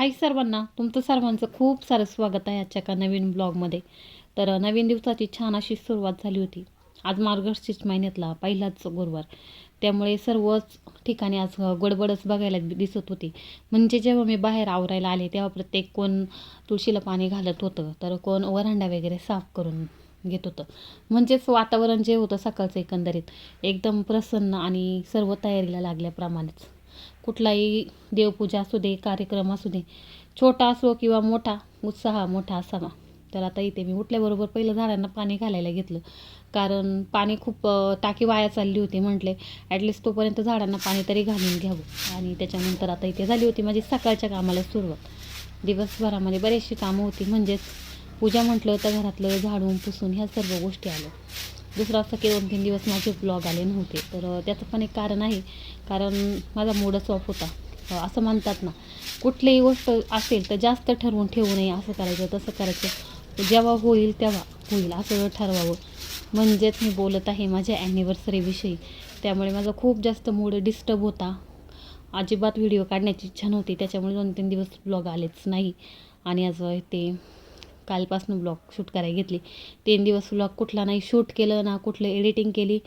हाय सर्वांना तुमचं सर्वांचं खूप सारं स्वागत आहे आजच्या का नवीन ब्लॉगमध्ये. तर नवीन दिवसाची छान अशी सुरुवात झाली होती. आज मार्गशीर्ष महिन्यातला पहिलाच गुरुवार. त्यामुळे सर्वच ठिकाणी आज गडबडच बघायला दिसत होती. म्हणजे जेव्हा मी बाहेर आवरायला आले तेव्हा प्रत्येक कोण तुळशीला पाणी घालत होतं तर कोण वरांडा वगैरे साफ करून घेत होतं. म्हणजेच वातावरण जे होतं सकाळचं एकंदरीत एकदम प्रसन्न आणि सर्व तयारीला लागल्याप्रमाणेच. कुठलाही देवपूजा असू दे कार्यक्रम असू दे छोटा असो किंवा मोठा उत्साह मोठा असावा. तर आता इथे मी उठल्याबरोबर पहिलं झाडांना पाणी घालायला घेतलं. कारण पाणी खूप टाकी वाया चालली होती म्हटले ॲटलिस्ट तोपर्यंत झाडांना पाणी तरी घालून घ्यावं. आणि त्याच्यानंतर आता इथे झाली होती माझी सकाळच्या कामाला सुरुवात. दिवसभरामध्ये बरेचशी कामं होती. म्हणजेच पूजा म्हटलं तर घरातलं झाडून पुसून ह्या सर्व गोष्टी आल्या. दुसरं असं की दोन तीन दिवस माझे ब्लॉग आले नव्हते. तर त्याचं पण एक कारण आहे. कारण माझा मूडच ऑफ होता. असं म्हणतात ना कुठलीही गोष्ट असेल तर जास्त ठरवून ठेवू नये असं करायचं तसं करायचं. जेव्हा होईल तेव्हा होईल असं ठरवावं. म्हणजेच मी बोलत आहे माझ्या ॲनिव्हर्सरीविषयी त्यामुळे माझा खूप जास्त मूड डिस्टर्ब होता. अजिबात व्हिडिओ काढण्याची इच्छा नव्हती. त्याच्यामुळे दोन तीन दिवस ब्लॉग आलेच नाही. आणि आज ते कालपासून ब्लॉग शूट करायला घेतली. तीन दिवस ब्लॉग कुठला नाही शूट केलं ना कुठलं एडिटिंग केली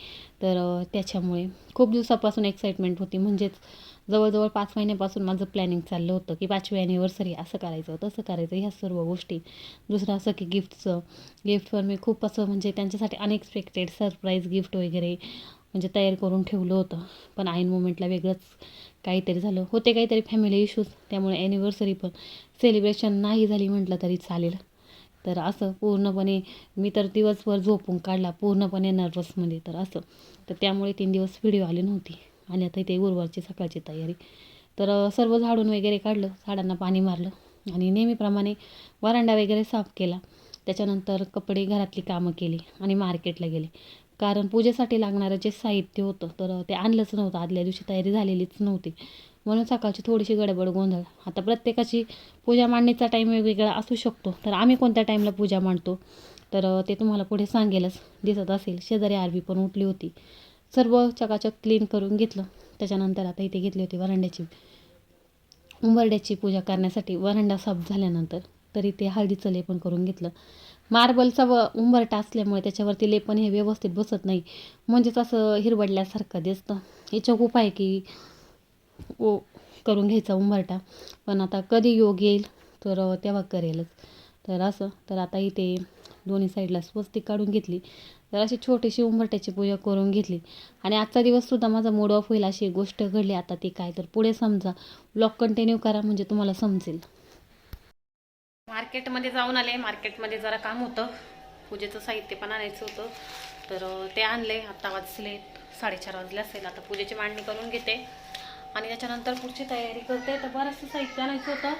तर त्याच्यामुळे खूप दिवसापासून एक्साइटमेंट होती. म्हणजेच जवळजवळ पाच महिन्यापासून माझं प्लॅनिंग चाललं होतं की पाचवी ॲनिव्हर्सरी असं करायचं तसं करायचं ह्या सर्व गोष्टी. दुसरं असं की गिफ्टचं गिफ्टवर मी खूप असं म्हणजे त्यांच्यासाठी अनएक्सपेक्टेड सरप्राईज गिफ्ट वगैरे म्हणजे तयार करून ठेवलं होतं. पण आईन मुमेंटला वेगळंच काहीतरी झालं. होते काहीतरी फॅमिली इश्यूज त्यामुळे ॲनिव्हर्सरी पण सेलिब्रेशन नाही झाली म्हटलं तरी चालेल. तर असं पूर्णपणे मी तर दिवसभर झोपून काढला पूर्णपणे नर्वसमध्ये तर असं. तर त्यामुळे तीन दिवस व्हिडिओ आले नव्हती. आणि आता इथे गुरुवारची सकाळची तयारी. तर सर्व झाडून वगैरे काढलं झाडांना पाणी मारलं. आणि नेहमीप्रमाणे वरांडा वगैरे साफ केला. त्याच्यानंतर कपडे घरातली कामं केली आणि मार्केटला गेले. कारण पूजेसाठी लागणारं जे साहित्य होतं तर ते आणलंच नव्हतं. आदल्या दिवशी तयारी झालेलीच नव्हती. म्हणून सकाळची थोडीशी गडबड गोंधळ. आता प्रत्येकाची पूजा मांडणीचा टाईम वेगवेगळा असू शकतो. तर आम्ही कोणत्या टाईमला पूजा मांडतो? तर ते तुम्हाला पुढे सांगेलच. दिसत असेल शेजारी आरवी पण उठली होती. सर्व चकाचक क्लीन करून घेतलं. त्याच्यानंतर आता इथे घेतली होती वरांड्याची. उंबरड्याची पूजा करण्यासाठी वरांडा साफ झाल्यानंतर तरी ते हळदीचं लेपन करून घेतलं. मार्बलचा व उंबरटा असल्यामुळे त्याच्यावरती लेपन हे व्यवस्थित बसत नाही. म्हणजेच असं हिरवडल्यासारखं दिसतं. याच्या खूप आहे की ओ करून घ्यायचा उंबरटा पण आता कधी योग येईल तर तेव्हा करेलच. तर असं तर आता इथे दोन्ही साईडला स्वस्तिक काढून घेतली. तर अशी छोटीशी उंबरट्याची पूजा करून घेतली. आणि आजचा दिवससुद्धा माझा मूड ऑफ होईल अशी गोष्ट घडली. आता ती काय तर पुढे समजा. ब्लॉग कंटिन्यू करा म्हणजे तुम्हाला समजेल. मार्केटमध्ये जाऊन आले. मार्केटमध्ये जरा काम होतं. पूजेचं साहित्य पण आणायचं होतं. तर ते आणले. आत्ता वाजले साडेचार वाजले असेल. आता पूजेची मांडणी करून घेते. आणि त्याच्यानंतर पुढची तयारी करते. तर बरंचसं साहित्य आणायचं होतं.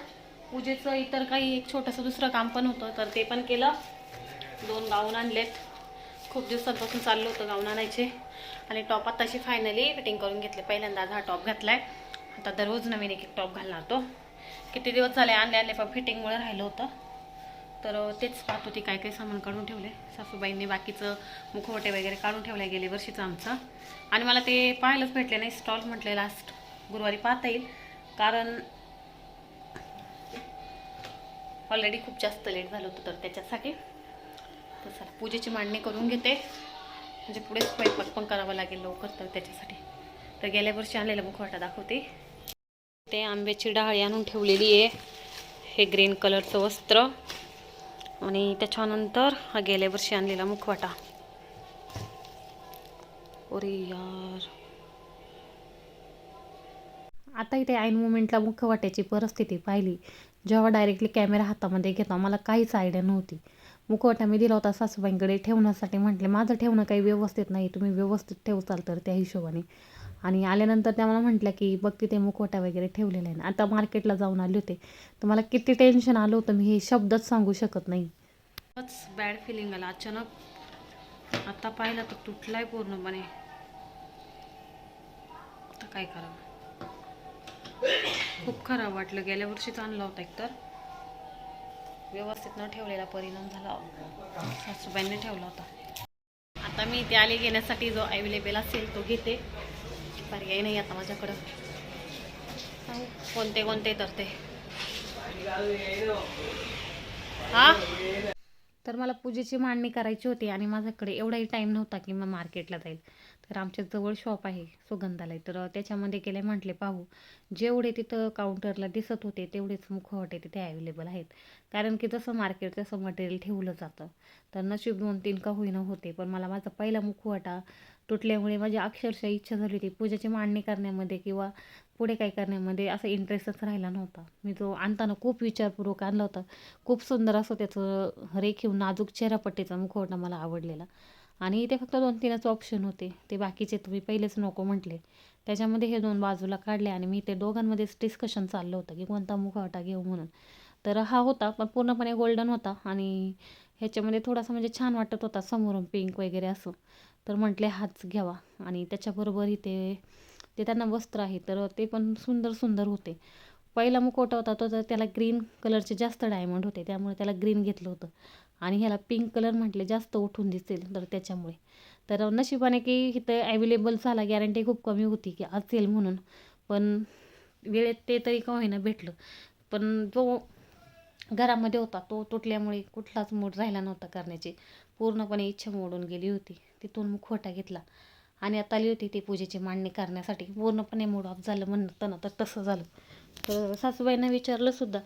पूजेचं इतर काही एक छोटंसं दुसरं काम पण होतं. तर ते पण केलं. दोन गाऊन आणलेत. खूप दिवसांपासून चाललं होतं गाऊन आणायचे. आणि टॉप आत्ताशी फायनली फिटिंग करून घेतले. पहिल्यांदा आज हा टॉप घातलाय. आता दररोज नवीन एक एक टॉप घालणार तो. किती दिवस झाले आणले आणले पण फिटिंगमुळे राहिलं होतं. तर तेच पाहत होती काय काय सामान काढून ठेवले. सासूबाईंनी बाकीचं मुखवटे वगैरे काढून ठेवले गेले वर्षीचं आमचं. आणि मला ते पाहायलाच भेटले नाही. स्टॉल म्हटले लास्ट गुरुवारी पाहता येईल. कारण ऑलरेडी खूप जास्त लेट झालं होतं तर त्याच्यासाठी तर चला पूजेची मांडणी करून घेते. म्हणजे पुढे स्वयंपाक पण करावा लागेल लवकर तर त्याच्यासाठी. तर गेल्या वर्षी आणलेला मुखवाटा दाखवते. ते आंब्याची डाळी आणून ठेवलेली आहे. हे ग्रीन कलरचं वस्त्र. आणि त्याच्यानंतर हा गेल्या वर्षी आणलेला मुखवाटा. ओरे यार. आता इथे ऐन मुमेंटला मुखवाट्याची परिस्थिती पाहिली. जेव्हा डायरेक्टली कॅमेरा हातामध्ये घेतो मला काहीच आयडिया नव्हती. मुखवटा मी दिला होता सासूबाईंकडे ठेवण्यासाठी. म्हटले माझं ठेवणं काही व्यवस्थित नाही. तुम्ही व्यवस्थित ठेवचाल तर त्या हिशोबाने. आणि आल्यानंतर त्या मला म्हटलं की बघ तिथे मुखवटा वगैरे ठेवलेला आहे ना आता मार्केटला जाऊन आले होते. तर मला किती टेन्शन आलं होतं मी हे शब्दच सांगू शकत नाही. बॅड फिलिंग आला. अचानक आता पाहिलं तर तुटलाय पूर्णपणे. आता काय करावं? खूप खराब वाटलं. गेल्या वर्षीच आणला होता एकतर. व्यवस्थित न ठेवलेला परिणाम झाला. सासूबाईंनी ठेवला होता. आता मी ते आले घेण्यासाठी. जो अवेलेबल असेल तो घेते. पर्याय नाही आता माझ्याकडं. कोणते कोणते तर ते. हा? तर मला पूजेची मांडणी करायची होती आणि माझ्याकडे एवढाही टाईम नव्हता की मग मार्केटला जाईल. तर आमच्या जवळ शॉप आहे सुगंधालय. तर त्याच्यामध्ये गेले म्हटले पाहू. जेवढे तिथं काउंटरला दिसत होते तेवढेच मुखवटे तिथे अवेलेबल आहेत. कारण की जसं मार्केट तसं मटेरियल ठेवलं जातं. तर नशीब दोन तीन का होईना होते पण मला माझा पहिला मुखवटा तुटल्यामुळे माझी अक्षरशः इच्छा झाली होती पूजेची मांडणी करण्यामध्ये किंवा पुढे काय करण्यामध्ये असा इंटरेस्टच राहिला नव्हता. मी जो आणताना खूप विचारपूर्वक आणला होता. खूप सुंदर असं त्याचं रेखीव नाजूक चेहरापट्टीचा मुखवटा मला आवडलेला. आणि इथे फक्त दोन तीनच ऑप्शन होते. ते बाकीचे तुम्ही पहिलेच नको म्हटले. त्याच्यामध्ये हे दोन बाजूला काढले आणि मी ते दोघांमध्येच डिस्कशन चाललं होतं की कोणता मुखवटा घेऊ म्हणून. तर हा होता पण पूर्णपणे गोल्डन होता आणि ह्याच्यामध्ये थोडासा म्हणजे छान वाटत होता समोरून पिंक वगैरे असं. तर म्हटले हाच घ्यावा. आणि त्याच्याबरोबर इथे ते त्यांना वस्त्र आहे तर ते पण सुंदर सुंदर होते. पहिला मुखवटा होता तो तर त्याला ग्रीन कलरचे जास्त डायमंड होते. त्यामुळे त्याला ग्रीन घेतलं होतं. आणि ह्याला पिंक कलर म्हटले जास्त उठून दिसेल तर त्याच्यामुळे. तर नशिबाने की इथं ॲवेलेबल झाला गॅरंटी खूप कमी होती की असेल म्हणून. पण वेळेत ते तरी का होईना भेटलं. पण जो घरामध्ये होता तो तुटल्यामुळे कुठलाच मूड राहिला नव्हता करण्याची. पूर्णपणे इच्छा मोडून गेली होती. तिथून मुखवटा घेतला. आणि आता आली होती ती पूजेची मांडणी करण्यासाठी. पूर्णपणे मूड ऑफ झालं म्हणतं ना तर तसं झालं. तर सासूबाईंना विचारलं सुद्धा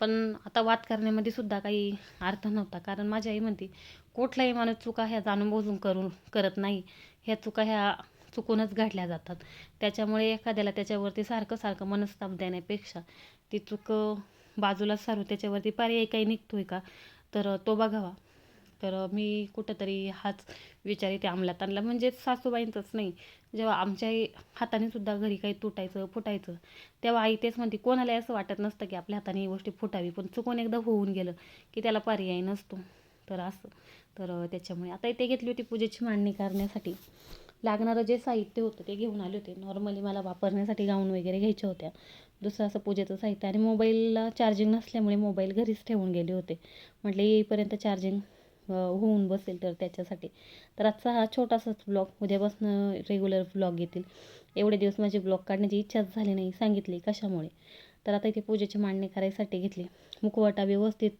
पण आता वाद करण्यामध्ये सुद्धा काही अर्थ नव्हता. कारण माझी आई म्हणते कुठलाही माणूस चुका ह्या जाणून बोजून करून करत नाही. ह्या चुका ह्या चुकूनच घडल्या जातात. त्याच्यामुळे एखाद्याला त्याच्यावरती सारखं सारखं मनस्ताप देण्यापेक्षा ती चूक बाजूला सारू त्याच्यावरती पर्याय काही निघतोय का? तर तो बघावा. तर मी कुठंतरी हाच विचार इथे अंमलात आणला. म्हणजे सासूबाईंचंच नाही जेव्हा आमच्या हाताने सुद्धा घरी काही तुटायचं फुटायचं तेव्हा आई तेच म्हणते कोणालाही असं वाटत नसतं की आपल्या हाताने ही गोष्टी फुटावी पण चुकून एकदा होऊन गेलं की त्याला पर्याय नसतो. तर असं. तर त्याच्यामुळे आता इथे घेतली होती पूजेची मांडणी करण्यासाठी. लागणारं जे साहित्य होतं ते घेऊन आले होते. नॉर्मली मला वापरण्यासाठी गाऊन वगैरे घ्यायच्या होत्या. दुसरं असं पूजेचं साहित्य आणि मोबाईलला चार्जिंग नसल्यामुळे मोबाईल घरीच ठेवून गेले होते. म्हटले येईपर्यंत चार्जिंग होऊन बसेल तर त्याच्यासाठी. तर आजचा हा छोटासाच ब्लॉग उद्यापासून रेग्युलर ब्लॉग येतील. एवढे दिवस माझी ब्लॉग काढण्याची इच्छाच झाली नाही सांगितली कशामुळे? तर आता इथे पूजेची मांडणी करायसाठी घेतली. मुखवटा व्यवस्थित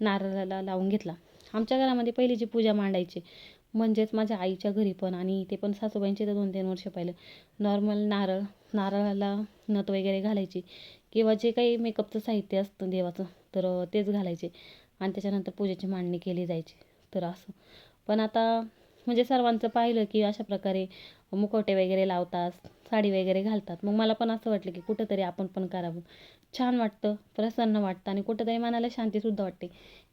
नारळाला लावून घेतला. आमच्या घरामध्ये पहिली जी पूजा मांडायची म्हणजेच माझ्या आईच्या घरी पण आणि ते पण सासूबाईंचे तर दोन तीन वर्ष पाहिलं. नॉर्मल नारळ नारळाला नथ वगैरे घालायची किंवा जे काही मेकअपचं साहित्य असतं देवाचं तर तेच घालायचे. आणि त्याच्यानंतर पूजेची मांडणी केली जायची. तर असं. पण आता म्हणजे सर्वांचं पाहिलं की अशा प्रकारे मुखवटे वगैरे लावतात साडी वगैरे घालतात. मग मला पण असं वाटलं की कुठंतरी आपण पण करावं. छान वाटतं प्रसन्न वाटतं आणि कुठंतरी मनाला शांतीसुद्धा वाटते.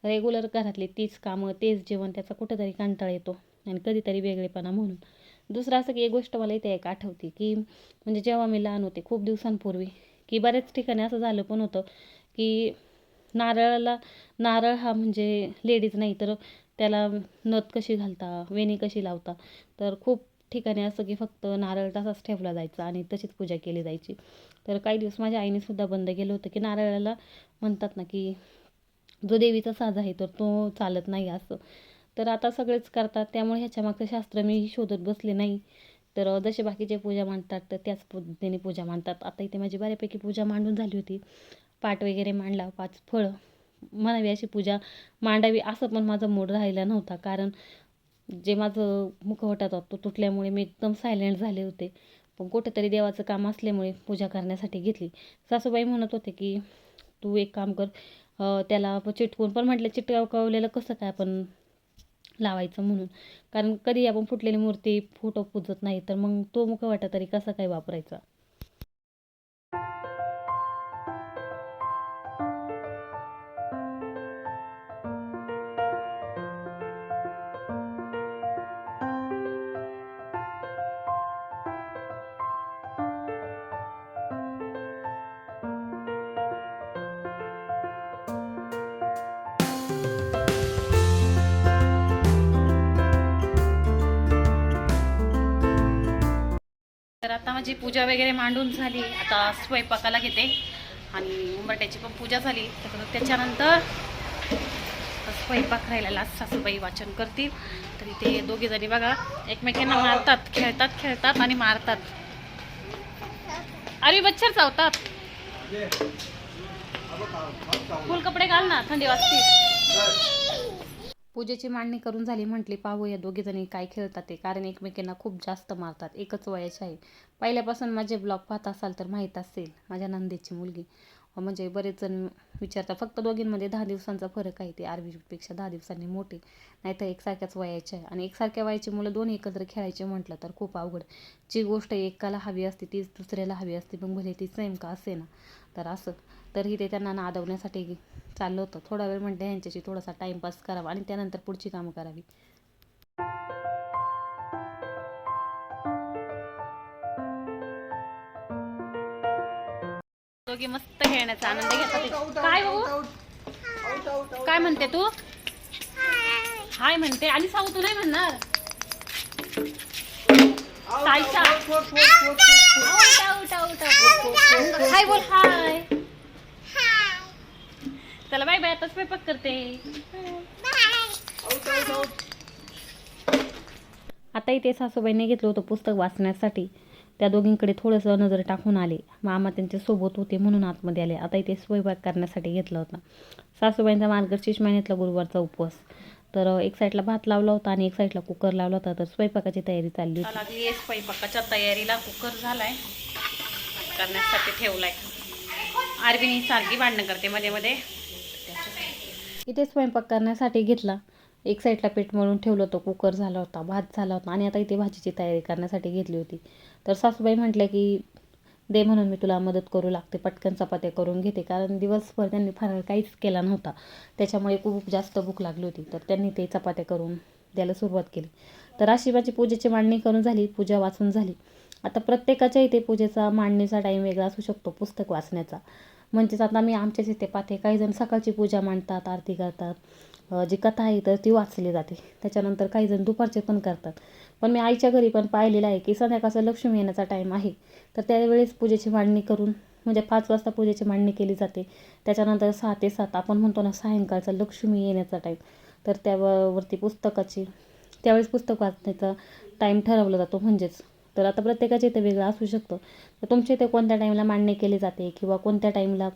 रेग्युलर घरातली तीच कामं तेच जेवण त्याचा कुठंतरी कंटाळा येतो आणि कधीतरी वेगळेपणा म्हणून. दुसरं असं की एक गोष्ट मला इथे एक आठवते की म्हणजे जेव्हा मी लहान होते खूप दिवसांपूर्वी की बऱ्याच ठिकाणी असं झालं पण होतं की नारळाला नारळ हा म्हणजे लेडीज नाही तर त्याला नथ कशी घालता वेणी कशी लावता तर खूप ठिकाणी असं की फक्त नारळ तसाच ठेवला जायचा आणि तशीच पूजा केली जायची. तर काही दिवस माझ्या आईनेसुद्धा बंद केलं होतं की नारळाला म्हणतात ना की जो देवीचा साज आहे तर तो चालत नाही असं. तर आता सगळेच करतात त्यामुळे ह्याच्यामागचं शास्त्र मी शोधत बसले नाही. तर जसे बाकीचे पूजा मांडतात तर त्याच पद्धतीने पूजा मांडतात. आता इथे माझी बऱ्यापैकी पूजा मांडून झाली होती. पाट वगैरे मांडला पाच फळं. म्हणावी अशी पूजा मांडावी असं पण माझा मूड राहिला नव्हता. कारण जे माझं मुखवटात तो तुटल्यामुळे मी एकदम सायलेंट झाले होते. पण कुठेतरी देवाचं काम असल्यामुळे पूजा करण्यासाठी घेतली. सासूबाई म्हणत होते की तू एक काम कर त्याला चिटकून पण म्हटलं चिटकावलेलं कसं काय आपण लावायचं म्हणून. कारण कधी आपण फुटलेली मूर्ती फोटो पुजत नाही तर मग तो मुखवटा तरी कसा काय वापरायचा? आता माझी पूजा वगैरे मांडून झाली. आता स्वयंपाकाला घेते. आणि उंबरट्याची पण पूजा झाली. तर त्याच्यानंतर स्वयंपाक राहिलेला सासूबाई वाचन करतील. तर इथे दोघे जणी बघा. एकमेकांना मारतात. खेळतात खेळतात आणि मारतात. अरे मच्छर चावतात. फुल कपडे घाल ना. थंडी वाजते. पूजेची मांडणी करून झाली म्हटली पाहू या दोघीजणी काय खेळतात ते. कारण एकमेकींना खूप जास्त मारतात. एकच वयाचे आहे. पहिल्यापासून माझे ब्लॉग पाहत असाल तर माहीत असेल. माझ्या नंदेची मुलगी. हो, म्हणजे बरेच जण विचारतात फक्त दोघींमध्ये दहा दिवसांचा फरक आहे ते आरवीपेक्षा दहा दिवसांनी मोठे. नाही तर एकसारख्याच वयाचे आहे. आणि एकसारख्या वयाची मुलं दोन एकत्र खेळायचे म्हटलं तर खूप अवघड. जी गोष्ट एकाला हवी असते तीच दुसऱ्याला हवी असते पण भले ती सेम का असे ना. तर असं. तरीही ते त्यांना नादवण्यासाठी चाललं होतं. थोडा वेळ म्हणते ह्यांच्याशी थोडासा टाईमपास करावा आणि त्यानंतर पुढची कामं करावी. दोघी मस्त खेळण्याचा आनंद घेतात काय भाऊ? काय म्हणते तू? हाय म्हणते. आणि साऊ तू नाही म्हणणार. हाय बोल. हाय चला बाय बाय. आता स्वयंपाक करते. आता इथे सासूबाईने घेतलं होतं पुस्तक वाचण्यासाठी. त्या दोघींकडे थोडंसं नजर टाकून आले. मामा त्यांच्यासोबत होते म्हणून आतमध्ये आले. आता इथे स्वयंपाक करण्यासाठी घेतला होता. सासूबाईंचा मार्गशीर्ष महिन्यातला गुरुवारचा उपवास. तर एक साईडला भात लावला होता आणि एक साईडला कुकर लावला होता. तर स्वयंपाकाची तयारी चालली होती. लागली स्वयंपाकाच्या तयारीला. कुकर झालाय. करण्यासाठी ठेवलाय. आरबीनी सारखी भांडणं करते मध्ये मध्ये. इथे स्वयंपाक करण्यासाठी घेतला. एक साईडला पीठ मळून ठेवलं होतं. कुकर झाला होता. भात झाला होता. आणि आता इथे भाजीची तयारी करण्यासाठी घेतली होती. तर सासूबाई म्हटल्या की दे म्हणून मी तुला मदत करू लागते पटकन चपात्या करून घेते. कारण दिवसभर त्यांनी फार काहीच केला नव्हता. त्याच्यामुळे खूप जास्त भूक लागली होती. तर त्यांनी ते चपात्या करून द्यायला सुरुवात केली. तर अशी माझी पूजेची मांडणी करून झाली पूजा वाचून झाली. आता प्रत्येकाच्या इथे पूजेचा मांडणीचा टाईम वेगळा असू शकतो पुस्तक वाचण्याचा. म्हणजेच आता मी आमच्याच इथे पाहते काही जण सकाळची पूजा मांडतात आरती करतात. जी कथा आहे तर ती वाचली जाते. त्याच्यानंतर काही जण दुपारचे पण करतात. पण मी आईच्या घरी पण पाहिलेलं आहे की संध्याकाळचा लक्ष्मी येण्याचा टाईम आहे. तर त्यावेळेस पूजेची मांडणी करून म्हणजे पाच वाजता पूजेची मांडणी केली जाते. त्याच्यानंतर सहा ते सात आपण म्हणतो ना सायंकाळचा लक्ष्मी येण्याचा टाईम तर त्यावरती पुस्तकाची त्यावेळेस पुस्तक वाचण्याचा टाईम ठरवला जातो म्हणजेच. तर आता प्रत्येकाच्या इथे वेगळं असू शकतं. तर तुमच्या इथे कोणत्या टाईमला मांडणी केली जाते किंवा कोणत्या टाईमला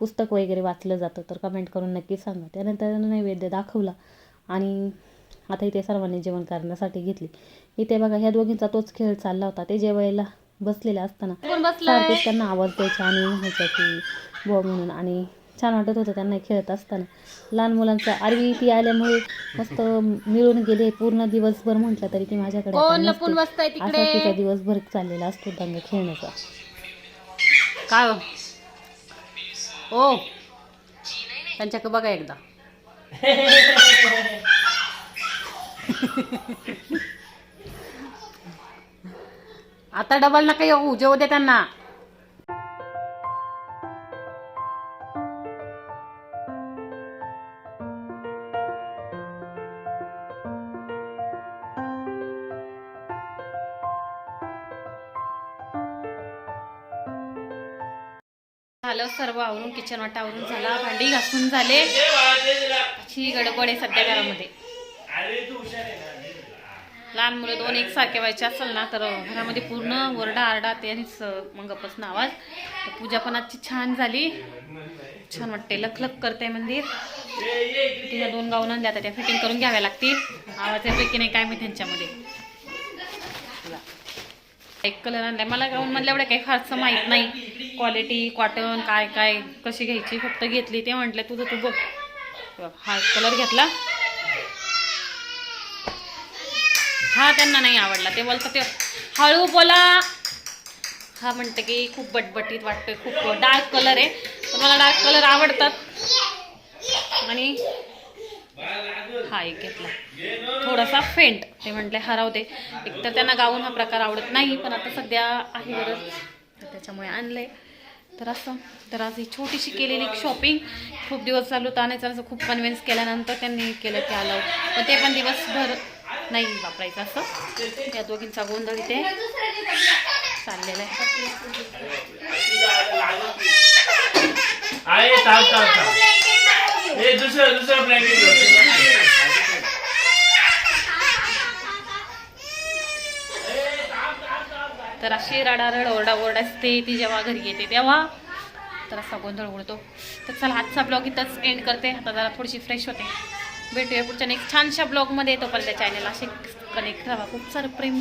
पुस्तक वगैरे वाचलं जातं? तर कमेंट करून नक्की सांगा. त्यानंतर नैवेद्य दाखवला आणि आता इथे सर्वांनी जेवण करण्यासाठी घेतली. इथे बघा ह्या दोघींचा तोच खेळ चालला होता. ते जेवायला बसलेले असताना सारखेच त्यांना आवाज द्यायचा आणि म्हणायचं की बुवा म्हणून. आणि छान वाटत होतं त्यांना खेळत असताना. लहान मुलांचा आरवी ती आल्यामुळे मस्त मिळून गेले. पूर्ण दिवसभर म्हटलं तरी ती माझ्याकडे आता कोण नसते. लपून बसताय असा तिचा दिवसभर चाललेला असतो दंग खेळण्याचा. काय हो? ओ त्यांच्याकडे बघा एकदा. आता डबल नका येऊ जेव दे त्यांना. झालं सर्व आवरून किचन वाटा आवरून झाला भांडी घासून झाले. अशी गडबड आहे सध्या घरामध्ये. लहान मुलं दोन एकसारखे व्हायचे असेल ना तर घरामध्ये पूर्ण ओरडा आरडा ते आणि स- मग आवाज. पूजा पण आजची छान झाली. छान वाटते लखलख करते मंदिर. तिला दोन गाऊन आणल्या आता त्या फिटिंग करून घ्याव्या लागतील. आवाज येतोय की नाही काय मी त्यांच्यामध्ये. एक कलर आणलाय. मला गाऊन मधल्या एवढ्या काही फारसं माहीत नाही. क्वालिटी कॉटन काय काय कशी घ्यायची फक्त घेतली. ते म्हटलं तुझं तू बघ. बघ, हा कलर घेतला. हा त्यांना नाही आवडला. ते बोलतात ते हळू बोला. हा म्हणते की खूप बटबटीत वाटतोय खूप डार्क कलर आहे. पण मला डार्क कलर आवडतात. आणि हा एक घेतला. थोडासा फेंट. ते म्हटले हरवते एक तर त्यांना गाऊन हा प्रकार आवडत नाही पण आता सध्या आहे गरज तर त्याच्यामुळे आणलंय. तर असं. तर आज ही छोटीशी केलेली शॉपिंग खूप दिवस चालू होतं आणि असं खूप कन्व्हिन्स केल्यानंतर त्यांनी केलं की आलं पण ते पण दिवसभर नाही वापरायचं असं. या दोघींचा गोंधळ इथे चाललेला आहे. दुसरं दुसरं ब्लँकेट तर अशी रडारड ओरडा ओरड असते ती जेव्हा घरी येते तेव्हा तर असा गोंधळ उडतो. तर चला आजचा ब्लॉग इथंच एंड करते. आता जरा थोडीशी फ्रेश होते. भेटूया पुढच्या नेक्स्ट छानशा ब्लॉगमध्ये त्या चॅनल असे कनेक्ट राहा. खूप सारं प्रेम